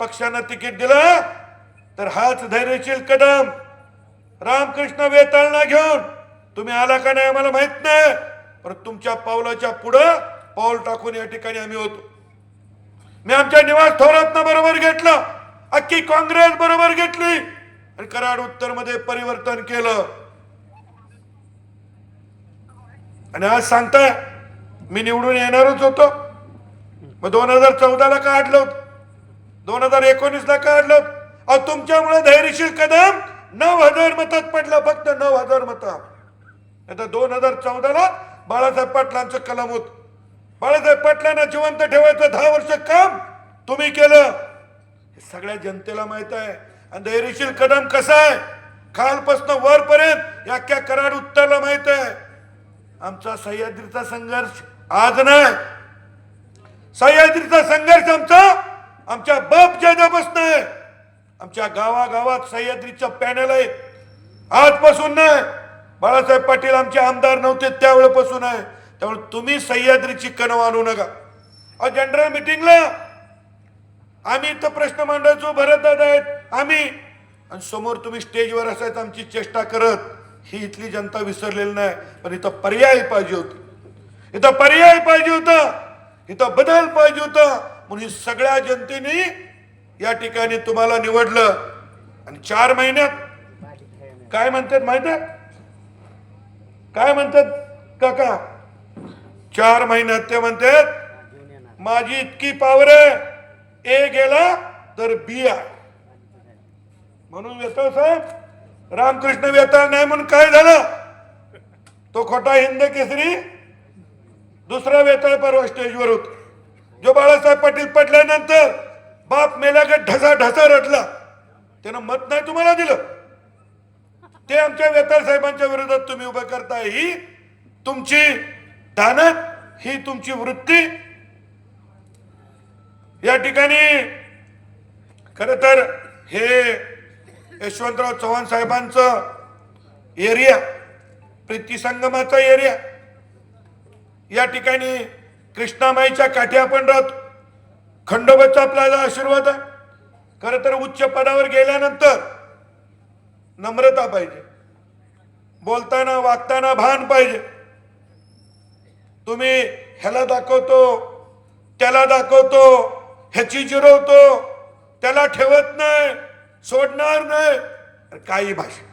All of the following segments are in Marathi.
पक्षानं तिकीट दिलं तर हाच धैर्यशील कदम. रामकृष्ण वेताळना घेऊन तुम्ही आला का नाही आम्हाला माहीत नाही. पण तुमच्या पावलाच्या पुढं पाऊल टाकून या ठिकाणी आम्ही होतो. मी आमच्या निवास थोरातनं बरोबर घेतलं अख्खी काँग्रेस बरोबर घेतली आणि कराड उत्तरमध्ये परिवर्तन केलं. आणि आज सांगताय मी निवडून येणारच होतो. मग दोन हजार चौदाला काढलं होतं? दोन हजार एकोणीसला काढलं. अहो तुमच्यामुळे धैर्यशील कदम नऊ हजार मतात पडलं फक्त नऊ हजार मत. आता दोन हजार चौदाला बाळासाहेब पाटलांचं कलम होत. बाळासाहेब पाटलांना जिवंत ठेवायचं दहा वर्ष काम तुम्ही केलं. हे सगळ्या जनतेला माहीत आहे. आणि धैर्यशील कदम कसा आहे? खालपासून वरपर्यंत या क्या कराड उत्तरला माहीत आहे. आमचा सह्याद्रीचा संघर्ष आज नाही. सह्याद्रीचा संघर्ष आमचा आमच्या बाप जादापासून आहे आमच्या गावागावात सह्याद्रीचं पॅनल आहे आजपासून नाही. बाळासाहेब पाटील आमचे आमदार नव्हते त्यावेळेपासून आहे. त्यामुळे तुम्ही सह्याद्रीची कणव आणू नका. अ जनरल मिटिंगला आम्ही इथं प्रश्न मांडायचो भरतदादा आहेत आम्ही. आणि समोर तुम्ही स्टेजवर असायचं आमची चेष्टा करत. ही इथली जनता विसरलेली नाही पण इथं पर्याय पाहिजे होती. इथं पर्याय पाहिजे होता. इथं बदल पाहिजे होता. म्हणून सगळ्या जनतेने या ठिकाणी तुम्हाला निवडलं. आणि चार महिन्यात काय म्हणतात माहीत आहे? काय म्हणतात? काका चार महिन्यात ते म्हणतात माझी इतकी पावर आहे ए गेला तर बी आहे. म्हणून वेताळ साहेब रामकृष्ण वेताळ नाही म्हणून काय झालं? तो खोटा हिंद केसरी दुसरा वेताळ परवा स्टेजवर होता. जो बाळासाहेब पाटील पडल्यानंतर बाप मेल्यागत ढसा ढसा रटला त्यानं मत नाही तुम्हाला दिलं. ते आमच्या वेताळ साहेबांच्या विरोधात तुम्ही उभे करताय. ही तुमची दानत ही तुमची वृत्ती. या ठिकाणी खर तर हे यशवंतराव चव्हाण साहेबांचं एरिया प्रीती संगमाचा एरिया या ठिकाणी कृष्णामाईच्या काठी आपण राहतो. खंडोबाचा आपल्याला आशीर्वाद आहे. खरं तर उच्च पदावर गेल्यानंतर नम्रता पाहिजे. बोलताना वागताना भान पाहिजे. तुम्ही ह्याला दाखवतो त्याला दाखवतो ह्याची जिरवतो त्याला ठेवत नाही सोडणार नाही. काही भाषा.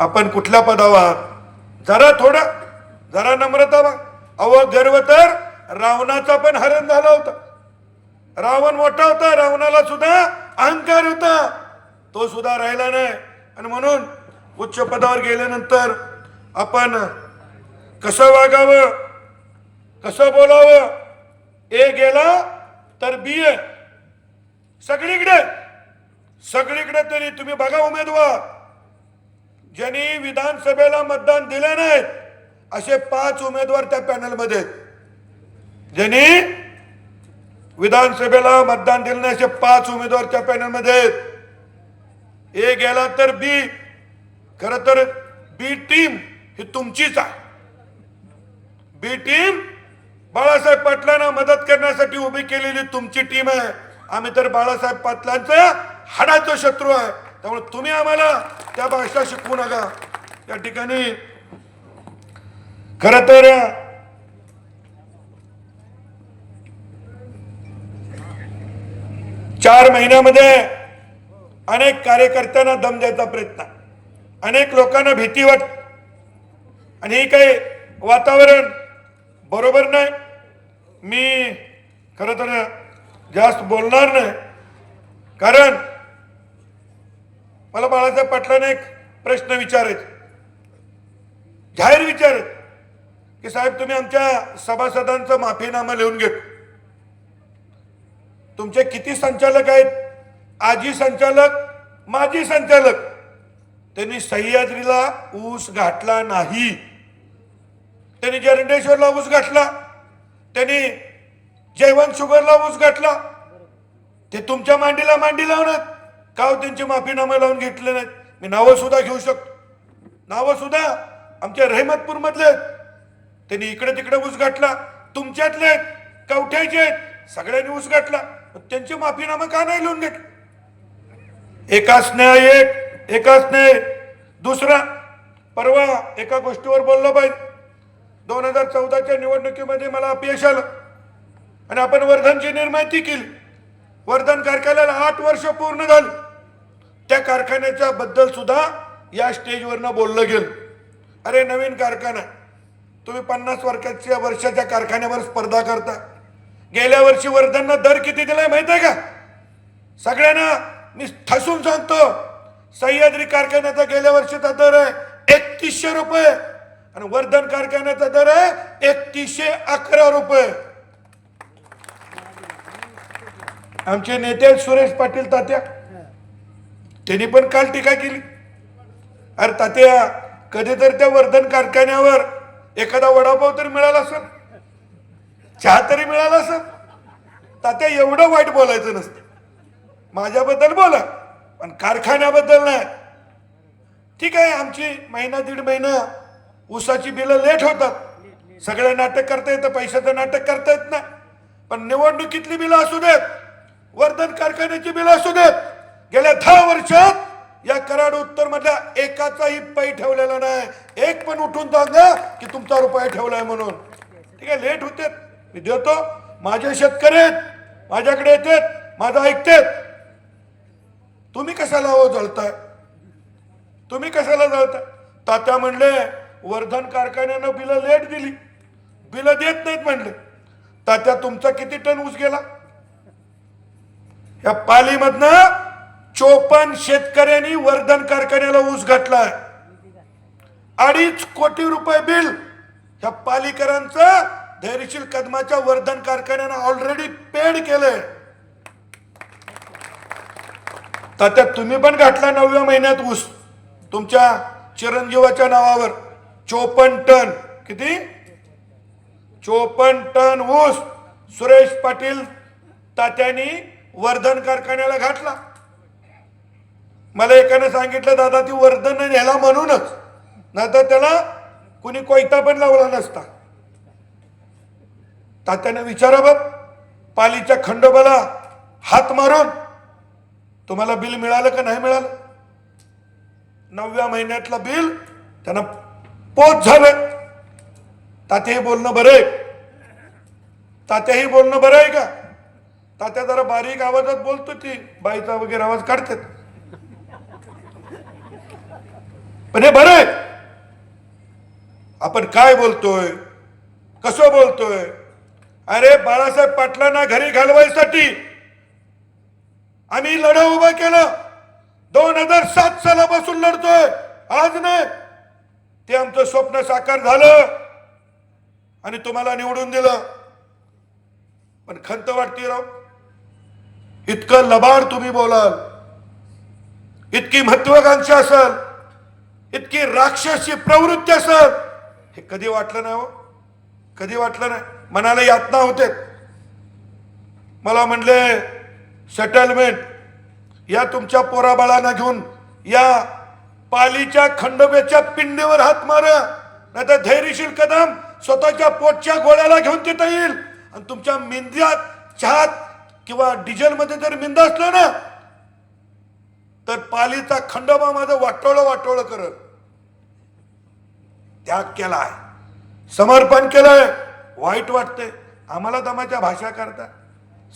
आपण कुठल्या पदावर आहात? जरा थोडा जरा नम्रता बा अव गर्व तर रावणाचा पण हरण झाला होता. रावण मोठा होता रावणाला सुद्धा अहंकार होता. तो सुद्धा राहिला नाही. आणि म्हणून उच्च पदावर गेल्यानंतर आपण कसं वागावं कसं बोलावं ए गेला तर बी ए. सगळीकडे सगळीकडे तरी तुम्ही बघा उमेदवार. ज्यांनी विधानसभेला मतदान दिले नाहीत असे पाच उमेदवार त्या पॅनलमध्ये आहेत. ज्यांनी विधानसभेला मतदान दिलं नाही असे पाच उमेदवार त्या पॅनलमध्ये आहेत. ए गेला तर बी. खर तर बी टीम ही तुमचीच आहे. बी टीम बाळासाहेब पाटलांना मदत करण्यासाठी उभी केलेली तुमची टीम आहे. आम्ही तर बाळासाहेब पाटलांचा हाडाचं शत्रू आहे. त्यामुळे तुम्ही आम्हाला त्या भाषा शिकवू नका. या ठिकाणी खर तर चार महिन्यामध्ये अनेक कार्यकर्त्यांना दम द्यायचा प्रयत्न अनेक लोकांना भीती वाट आणि हे काही वातावरण बरोबर नाही. मी खरं तर जास्त बोलणार नाही. कारण मला बाळासाहेब पाटलाने एक प्रश्न विचारायचे जाहीर विचारत की साहेब तुम्ही आमच्या सभासदांचं माफीनामा लिहून घेतो तुमचे किती संचालक आहेत? आजी संचालक माजी संचालक. त्यांनी सह्याद्रीला ऊस घातला नाही. त्यांनी जरंडेश्वरला ऊस घातला. त्यांनी जयवंत शुगरला ऊस घातला. ते तुमच्या मांडीला मांडी लावणार. का हो त्यांचे त्यांची माफीनामा लावून घेतले नाहीत? मी नावं सुद्धा घेऊ शकतो. नावं सुद्धा आमच्या रहमतपूर मधले आहेत. त्यांनी इकडे तिकडे ऊस घातला. तुमच्यातले आहेत कवठ्याचे आहेत. सगळ्यांनी ऊस घातला. त्यांची माफीनामा का नाही लिहून घेतलं एकाच स्नेह एक एकाच नाही दुसरा परवा एका गोष्टीवर बोललो पाहिजे दोन हजार चौदाच्या निवडणुकीमध्ये मला अपयश आलं. आणि आपण वर्धनची निर्मिती केली. वर्धन कारखान्याला आठ वर्ष पूर्ण झाली. त्या कारखान्याच्या बद्दल सुद्धा या स्टेजवरनं बोललं गेलं. अरे नवीन कारखाना. तुम्ही पन्नास वर्षाच्या वर्षाच्या कारखान्यावर स्पर्धा करता. गेल्या वर्षी वर्धननं दर किती दिलाय माहीत आहे का? सगळ्यांना मी ठसून सांगतो सह्याद्री कारखान्याचा गेल्या वर्षीचा दर आहे एकतीसशे रुपये आणि वर्धन कारखान्याचा दर आहे एकतीसशे अकरा रुपये. आमचे नेते सुरेश पाटील तात्या. त्यांनी पण काल टीका केली. अरे तात्या कधीतरी त्या वर्धन कारखान्यावर एखादा वडापाव तरी मिळाला असेल. चहा तरी मिळाला असेल तात्या एवढं वाईट बोलायचं नसतं. माझ्याबद्दल बोला पण कारखान्याबद्दल नाही. ठीक आहे आमची महिना दीड महिना ऊसाची बिलं लेट होतात. सगळे नाटक करता येतं पैशाचं नाटक करता येत नाही. पण निवडणुकीतली बिलं असू देत वर्धन कारखान्याची बिलं असू देत गेल्या दहा वर्षात या कराड उत्तर मधल्या एकाचाही पै ठेवलेला नाही. एक पण उठून सांगा की तुमचा रुपया ठेवलाय म्हणून. ठीक आहे लेट होते. मी देतो. माझे शेतकरी आहेत माझ्याकडे येतात माझं ऐकतेत. तुम्ही कशाला हो जळताय? तुम्ही कशाला जळताय? तात्या म्हणले वर्धन कारखान्यानं बिलं लेट दिली. बिलं देत नाहीत म्हणले. तात्या तुमचा किती टन ऊस गेला? या पालीमधनं चोपन्न शेतकऱ्यांनी वर्धन कारखान्याला ऊस घातलाय. अडीच कोटी रुपये बिल ह्या पालिकरांचं धैर्यशील कदमाच्या वर्धन कारखान्यानं ऑलरेडी पेड केलंय. तात्या तुम्ही पण घातला नवव्या महिन्यात ऊस. तुमच्या चिरंजीवाच्या नावावर चोपन्न टन. किती? चोपन्न टन ऊस. सुरेश पाटील तात्यांनी वर्धन कारखान्याला घातला. मला एकाने सांगितलं दादा ती वर्धन न्यायला म्हणूनच. नाहीतर त्याला कुणी कोयता पण लावला नसता. तात्याने विचारा बाप पालीच्या खंडोबाला हात मारून तुम्हाला बिल मिळालं का नाही मिळालं? नवव्या महिन्यातलं बिल त्यांना पोच झालं. तात्याही बोलणं बरं आहे. तात्याही बोलणं बरं आहे का? तात्या जरा बारीक आवाजात बोलतो ती बाईचा वगैरे आवाज काढतात. पण हे बरं आहे. आपण काय बोलतोय? कसं बोलतोय? अरे बाळासाहेब पाटलांना घरी घालवायसाठी आम्ही लढा उभा केलं. दोन हजार सात सालापासून लढतोय. आज नाही. ते आमचं स्वप्न साकार झालं. आणि तुम्हाला निवडून दिलं. पण खंत वाटते राव. इतकं लबाड तुम्ही बोलाल. इतकी महत्वाकांक्षा असल. इतकी राक्षसी प्रवृत्ती असल. हे कधी वाटलं नाही हो? कधी वाटलं नाही? मनाला यातना होते मला म्हणले सेटलमेंट या तुमच्या पोराबाळांना घेऊन या पालीच्या खंडोब्याच्या पिंडीवर हात मारा. नाही तर धैर्यशील कदम स्वतःच्या पोटच्या गोळ्याला घेऊन तिथं येईल. आणि तुमच्या मेंद्यात चहात किंवा डिझेलमध्ये जर मिंद असलं ना तर पालीचा खंडोबा माझं वाटोळं वाटोळं करत. त्याग केलाय. समर्पण केलंय. वाईट वाटते. आम्हाला दमाच्या भाषा करता.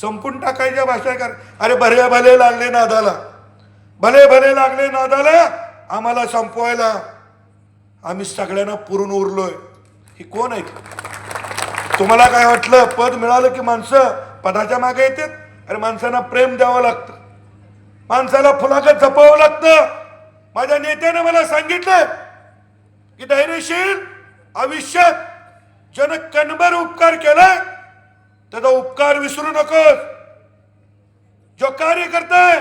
संपून टाकायच्या भाषा कर. अरे भले भले लागले नादाला. भले भले लागले नादाला आम्हाला संपवायला. आम्ही सगळ्यांना पुरून उरलोय. ही कोण आहे तुम्हाला काय वाटलं? पद मिळालं की माणसं पदाच्या मागे येतात? अरे माणसांना प्रेम द्यावं लागतं. माणसाला फुलाकत जपावं लागतं. माझ्या नेत्यानं मला सांगितलं की धैर्यशील आयुष्यात ज्यानं कणभर उपकार केलाय त्याचा उपकार विसरू नकोस. जो कार्य करताय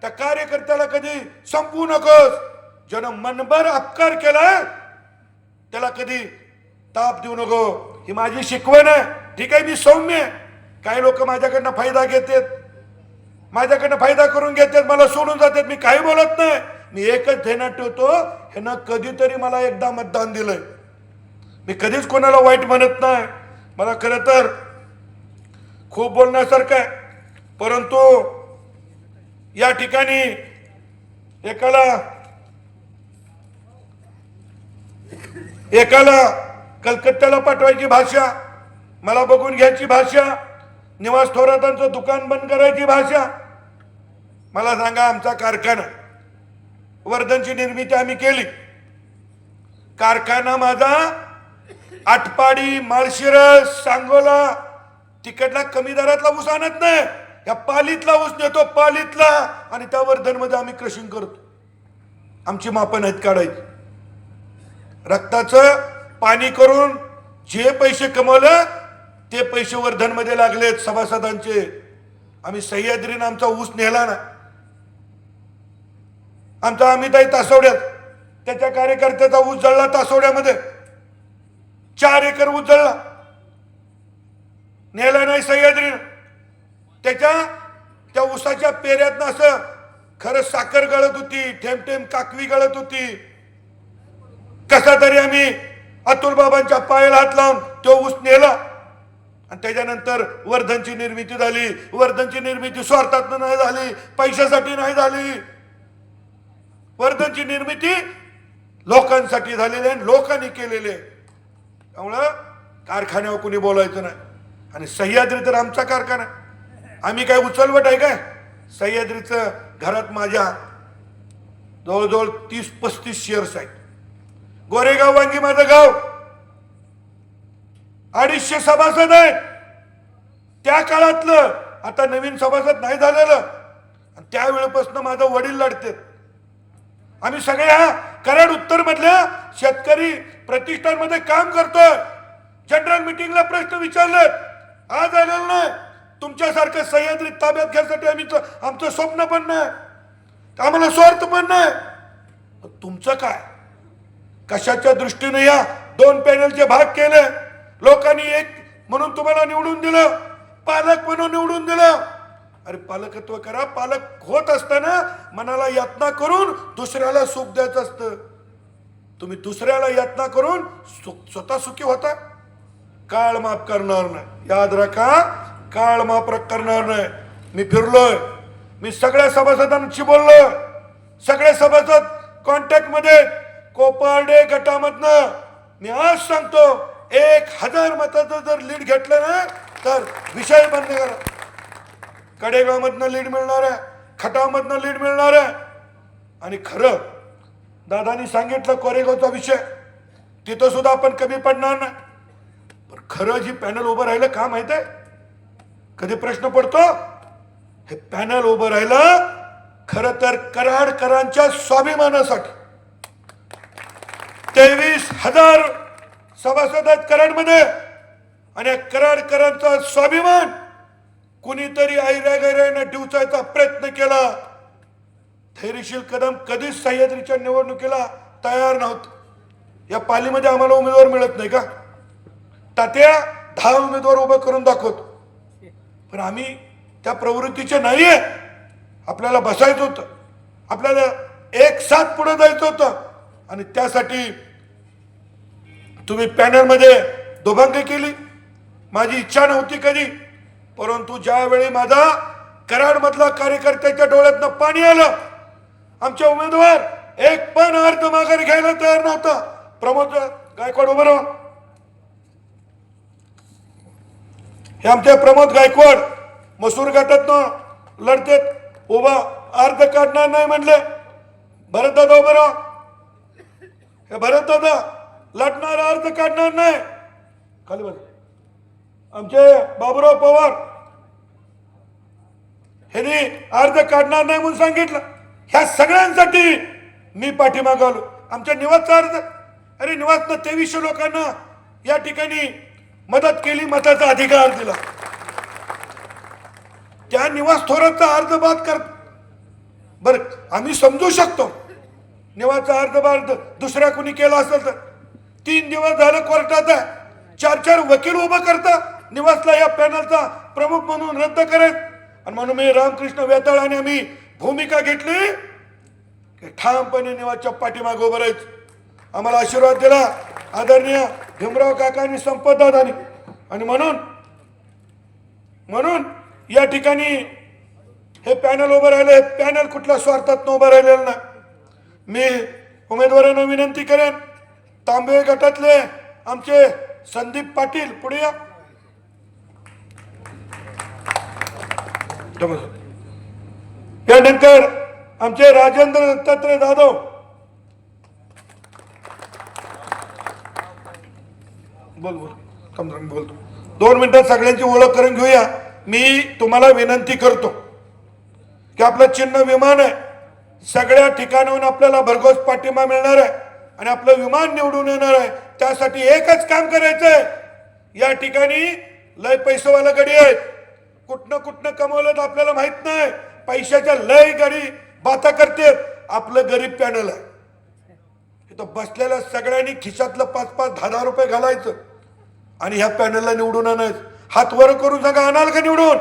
त्या कार्यकर्त्याला कधी संपवू नकोस. ज्यानं मनभर अपकार केलाय त्याला कधी ताप देऊ नको. ही माझी शिकवण आहे. ठीक आहे मी सौम्य काही लोक माझ्याकडनं फायदा घेतात. माझ्याकडनं फायदा करून घेतात मला सोडून जातात. मी काही बोलत नाही. मी एकच ध्यानात ठेवतो ह्यानं कधीतरी मला एकदा मतदान दिलंय. मी कधीच कोणाला वाईट म्हणत नाही. मला खरं तर खूप बोलण्यासारखं आहे. परंतु या ठिकाणी एकाला एकाला कलकत्त्याला पाठवायची भाषा मला बघून घ्यायची भाषा निवास थोरातांचं दुकान बंद करायची भाषा मला सांगा आमचा कारखाना वर्धनची निर्मिती आम्ही केली. कारखाना माझा आटपाडी माळशिरस सांगोला तिकडला कमी दरातला ऊस आणत नाही. या पालीतला ऊस नेतो पालीतला. आणि त्या वर्धनमध्ये आम्ही क्रशिंग करतो. आमची मापन आहेत काढायची. रक्ताचं पाणी करून जे पैसे कमवलं ते पैसे वर्धनमध्ये लागलेत सभासदांचे. आम्ही सह्याद्रीनं आमचा ऊस नेला ना आमचा अमिताई तासवड्यात त्याच्या कार्यकर्त्याचा ऊस जळला तासवड्यामध्ये. चार एकर उचलला नेला नाही सह्याद्रीनं. त्याच्या त्या ऊसाच्या पेऱ्यातनं असं खरं साखर गळत होती ठेम ठेम काकवी गळत होती. कसा तरी आम्ही अतुल बाबांच्या पायाला हात लावून तो ऊस नेला. आणि त्याच्यानंतर वर्धनची निर्मिती झाली. वर्धनची निर्मिती स्वार्थात नाही झाली पैशासाठी नाही झाली. वर्धनची निर्मिती लोकांसाठी झालेली आहे लोकांनी केलेली आहे. त्यामुळं कारखान्यावर कुणी बोलायचं नाही. आणि सह्याद्री तर आमचा कारखाना आम्ही काय उचलवट आहे काय? सह्याद्रीचं घरात माझ्या जवळजवळ तीस पस्तीस शेअर्स आहेत. गोरेगाव वांगी माझं गाव. अडीचशे सभासद आहेत. त्या काळातलं आता नवीन सभासद नाही झालेलं. आणि त्यावेळेपासून माझं वडील लढते आम्ही सगळ्या कराड उत्तर मधल्या शेतकरी प्रतिष्ठानमध्ये काम करतोय. जनरल मिटिंगला प्रश्न विचारले आज आलेलं नाही. तुमच्यासारखं सह्याद्री ताब्यात घ्यायसाठी आम्ही आमचं स्वप्न पण नाही. आम्हाला स्वार्थ पण नाही. तुमचं काय? कशाच्या दृष्टीने या दोन पॅनलचे भाग केले? लोकांनी एक म्हणून तुम्हाला निवडून दिलं. पालक म्हणून निवडून दिलं. अरे पालकत्व करा पालक होत असताना मनाला यातना करून दुसऱ्याला सुख द्यायचं असतं. तुम्ही दुसऱ्याला यातना करून सु- स्वतः सुखी होता. काळ माफ करणार नाही. याद राखा काळ माफ करणार नाही. मी फिरलोय. मी सगळ्या सभासदांशी बोललो सगळे सभासद कॉन्टॅक्टमध्ये कोपर्डे गटामधनं मी आज सांगतो एक हजार मताचं जर लीड घेतलं ना तर विषय बंद करा कडेगावमधनं लीड मिळणार आहे खटावमधनं लीड मिळणार आहे. आणि खरं दादानी सांगितलं कोरेगावचा विषय. तिथं सुद्धा आपण कमी पडणार नाही. पण खरं जी पॅनल उभं राहिलं का माहीत आहे? कधी प्रश्न पडतो? हे पॅनल उभं राहिलं खर तर कराडकरांच्या स्वाभिमानासाठी. तेवीस हजार सभासद आहेत कराडमध्ये आणि कराडकरांचा स्वाभिमान कुणीतरी ऐऱ्या गैऱ्यानं डिवचायचा प्रयत्न केला. धैर्यशील कदम कधीच सह्याद्रीच्या निवडणुकीला तयार नव्हतं. या पालीमध्ये आम्हाला उमेदवार मिळत नाही का? तात्या दहा उमेदवार उभं करून दाखवतो. पण आम्ही त्या प्रवृत्तीचे नाहीये. आपल्याला बसायचं होतं. आपल्याला एक साथ पुढे जायचं होतं. आणि त्यासाठी तुम्ही पॅनलमध्ये दोभांगी केली. माझी इच्छा नव्हती कधी. परंतु ज्यावेळी माझा कराडमधला कार्यकर्त्याच्या डोळ्यातनं पाणी आलं आमच्या उमेदवार एक पण अर्थ माघारी घ्यायला तयार नव्हता. प्रमोद गायकवाड उभं राहा. हे आमचे प्रमोद गायकवाड मसूर गटातनं लढतेत उभा अर्ध काढणार नाही म्हणले. भरतदादा उभं राहा. हे भरतदादा लढणार अर्ध काढणार नाही. खाली बघा. आमचे बाबुराव पवार ह्यांनी अर्ध काढणार नाही म्हणून सांगितलं. ह्या सगळ्यांसाठी मी पाठीमागं आलो. आमच्या निवासचा अर्ज. अरे निवासनं तेवीसशे लोकांना या ठिकाणी मदत केली मताचा अधिकार दिला. त्या निवास थोराचा अर्ज बाद कर. बर आम्ही समजू शकतो. निवासचा अर्ज बाद दुसऱ्या कुणी केला असेल तर. तीन दिवस झालं कोर्टात आहे. चार चार वकील उभं करता. निवासला या पॅनलचा प्रमुख म्हणून रद्द करेल आणि म्हणून मी रामकृष्ण वेताळाने आम्ही भूमिका घेतली की ठामपणे निवासच्या पाठीमागे उभं राहायचं. आम्हाला आशीर्वाद दिला. आदरणीय भीमराव काकांनी संपदा दादानी. आणि म्हणून म्हणून या ठिकाणी हे पॅनल उभं राहिले पॅनल कुठल्या स्वार्थात उभं राहिलेलं ना मी उमेदवारांना विनंती करेन तांबे गटातले आमचे संदीप पाटील पुढे या. त्यानंतर आमचे राजेंद्र दत्तात्रय जाधव. बोल बोल. बोलतो. दोन मिनिटात सगळ्यांची ओळख करून घेऊया. मी तुम्हाला विनंती करतो की आपलं चिन्ह विमान आहे. सगळ्या ठिकाणाहून आपल्याला भरघोस पाठिंबा मिळणार आहे आणि आपलं विमान निवडून येणार आहे. त्यासाठी एकच काम करायचं आहे या ठिकाणी लय पैसेवाला गडी आहेत. कुठनं कुठनं कमवलं तर आपल्याला माहीत नाही. पैशाच्या लय गाडी बाता करते आपलं गरीब पॅनल आहे. इथं बसलेल्या सगळ्यांनी खिशातलं पाच पाच दहा दहा रुपये घालायचं. आणि ह्या पॅनलला निवडून आणायचं. हात वर करून सांगा आणाल का निवडून?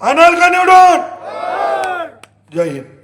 आणाल का निवडून? जय हिंद.